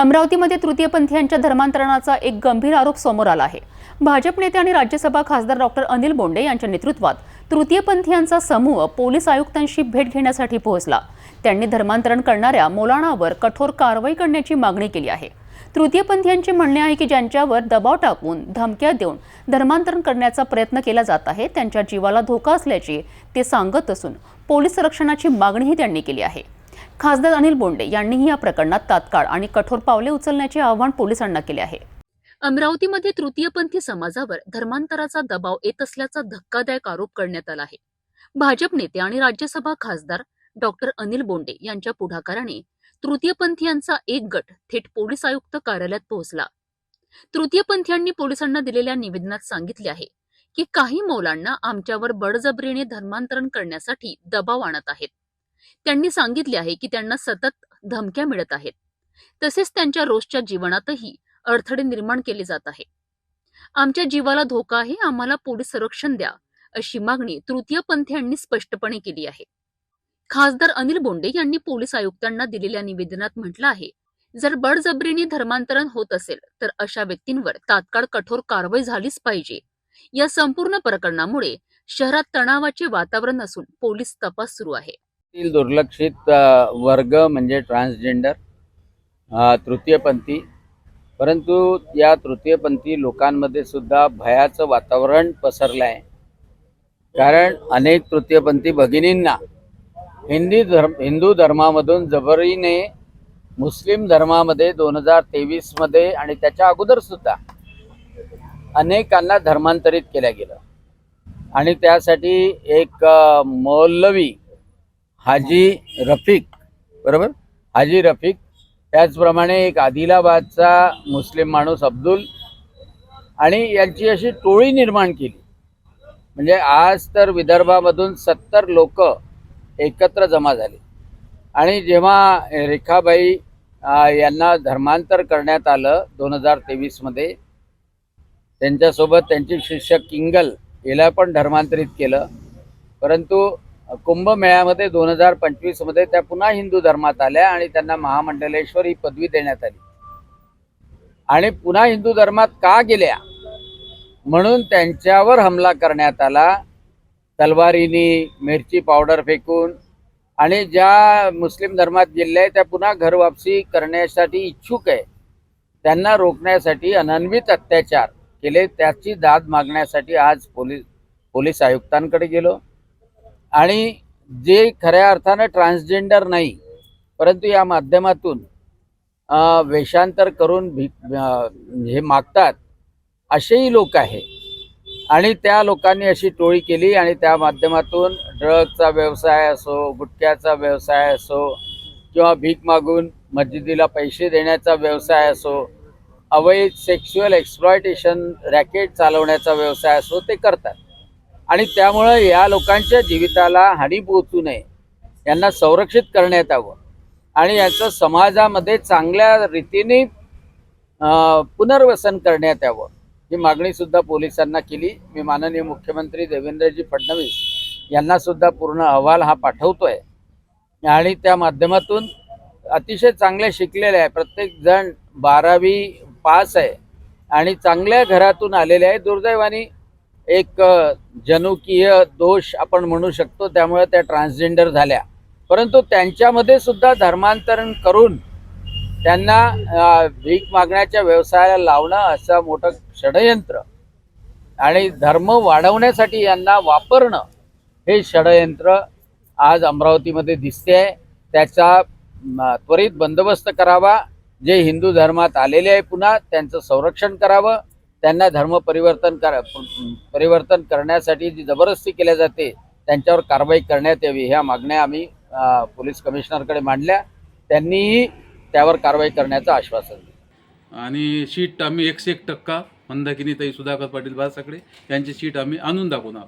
अमरावतीमध्ये तृतीयपंथीयांच्या धर्मांतरणाचा एक गंभीर आरोप समोर आला आहे. भाजप नेते आणि राज्यसभा खासदार डॉक्टर अनिल बोंडे यांच्या नेतृत्वात तृतीयपंथीयांचा समूह पोलीस आयुक्तांशी भेट घेण्यासाठी पोहोचला. त्यांनी धर्मांतरण करणाऱ्या मोलाणावर कठोर कारवाई करण्याची मागणी केली आहे. तृतीयपंथीयांचे म्हणणे आहे की ज्यांच्यावर दबाव टाकून धमक्या देऊन धर्मांतरण करण्याचा प्रयत्न केला जात आहे त्यांच्या जीवाला धोका असल्याचे ते सांगत असून पोलीस संरक्षणाची मागणीही त्यांनी केली आहे. खासदार अनिल बोंडे यांनीही या प्रकरणात तात्काळ आणि कठोर पावले उचलण्याचे आवाहन पोलिसांना केले आहे. अमरावतीमध्ये तृतीयपंथी समाजावर धर्मांतराचा दबाव येत असल्याचा धक्कादायक आरोप करण्यात आला आहे. भाजप नेते आणि राज्यसभा खासदार डॉक्टर अनिल बोंडे यांच्या पुढाकाराने तृतीयपंथीयांचा एक गट थेट पोलीस आयुक्त कार्यालयात पोहोचला. तृतीयपंथीयांनी पोलिसांना दिलेल्या निवेदनात सांगितले आहे की काही मौलांना आमच्यावर बळजबरीने धर्मांतरण करण्यासाठी दबाव आणत आहेत. त्यांनी सांगितले आहे की त्यांना सतत धमक्या मिळत आहेत. तसेच त्यांच्या रोजच्या जीवनातही अडथळे निर्माण केले जात आहे. आमच्या जीवाला धोका आहे आम्हाला पोलीस संरक्षण द्या अशी मागणी तृतीयपंथीयांनी स्पष्टपणे केली आहे. खासदार अनिल बोंडे यांनी पोलीस आयुक्तांना दिलेल्या निवेदनात म्हटलं आहे जर बळजबरीने धर्मांतरण होत असेल तर अशा व्यक्तींवर तात्काळ कठोर कारवाई झालीच पाहिजे. या संपूर्ण प्रकरणामुळे शहरात तणावाचे वातावरण असून पोलीस तपास सुरू आहे. दुर्लक्षित वर्ग म्हणजे ट्रान्सजेंडर तृतीयपंथी. परंतु या तृतीयपंथी लोकांमध्ये सुद्धा भयाचं वातावरण पसरलं आहे कारण अनेक तृतीयपंथी भगिनींना हिंदी धर्म हिंदू धर्मामधून जबरीने मुस्लिम धर्मामध्ये दोन हजार तेवीसमध्ये आणि त्याच्या अगोदरसुद्धा अनेकांना धर्मांतरित केलं गेलं. आणि त्यासाठी एक मौलवी हाजी रफिक बरोबर? हाजी रफिक त्याचप्रमाणे एक आदिलाबादचा मुस्लिम माणूस अब्दुल आणि यांची अशी टोळी निर्माण केली. म्हणजे आज तर विदर्भामधून सत्तर लोक एकत्र जमा झाली. आणि जेव्हा रेखाबाई यांना धर्मांतर करण्यात आलं दोन हजार तेवीसमध्ये त्यांच्यासोबत त्यांची शिष्य किंगल हिला पण धर्मांतरित केलं. परंतु कुंभमेळ्यामध्ये दोन हजार पंचवीसमध्ये त्या पुन्हा हिंदू धर्मात आल्या आणि त्यांना महामंडलेश्वर ही पदवी देण्यात आली. आणि पुन्हा हिंदू धर्मात का गेल्या? म्हणून त्यांच्यावर हमला करण्यात आला. तलवारीनी मिरची पावडर फेकून आणि ज्या मुस्लिम धर्मात गेलेल्या त्या पुन्हा घर वापसी करण्यासाठी इच्छुक आहे त्यांना रोखण्यासाठी अनन्वित अत्याचार केले. त्याची दाद मागण्यासाठी आज पोलीस पोलीस आयुक्तांकडे गेलो. आणि जे खऱ्या अर्थानं ट्रान्सजेंडर नाही परंतु या माध्यमातून वेषांतर करून भी हे मागतात असेही लोक आहे आणि त्या लोकांनी अशी टोळी केली आणि त्या माध्यमातून ड्रगचा व्यवसाय असो गुटख्याचा व्यवसाय असो किंवा भीक मागून मस्जिदीला पैसे देण्याचा व्यवसाय असो अवैध सेक्शुअल एक्सप्लॉयटेशन रॅकेट चालवण्याचा व्यवसाय असो ते करतात. आणि त्यामुळं या लोकांच्या जीविताला हानी पोहोचू नये. यांना संरक्षित करण्यात यावं. आणि याचं समाजामध्ये चांगल्या रीतीने पुनर्वसन करण्यात यावं. ही मागणीसुद्धा पोलिसांना केली. मी माननीय मुख्यमंत्री देवेंद्रजी फडणवीस यांनासुद्धा पूर्ण अहवाल हा पाठवतो आहे आणि त्या माध्यमातून अतिशय चांगले शिकलेले आहे. प्रत्येक जण बारावी पास आहे. आणि चांगल्या घरातून आलेले आहे. दुर्दैवाने एक जनुकीय दोष आपण म्हणू शकतो त्यामुळे त्या ट्रान्सजेंडर झाल्या. परंतु त्यांच्यामध्ये सुद्धा धर्मांतरण करून त्यांना भीक मागण्याच्या व्यवसायाला लावणं असं मोठं षडयंत्र. आणि धर्म वाढवण्यासाठी यांना वापरणं हे षडयंत्र आज अमरावतीमध्ये दिसते आहे. त्याचा त्वरित बंदोबस्त करावा. जे हिंदू धर्मात आलेले आहे पुन्हा त्यांचं संरक्षण करावं. त्यांना धर्म परिवर्तन कर परिवर्तन करण्यासाठी जी जबरदस्ती केल्या जाते त्यांच्यावर कारवाई करण्यात यावी ह्या मागण्या आम्ही पोलीस कमिशनरकडे मांडल्या. त्यांनीही त्यावर कारवाई करण्याचं आश्वासन दिलं. आणि शीट आम्ही एकशे एक टक्का मंदाकिनी ताई सुधाकर पाटील बाळासाकडे यांची शीट आम्ही आणून दाखवणार आहोत.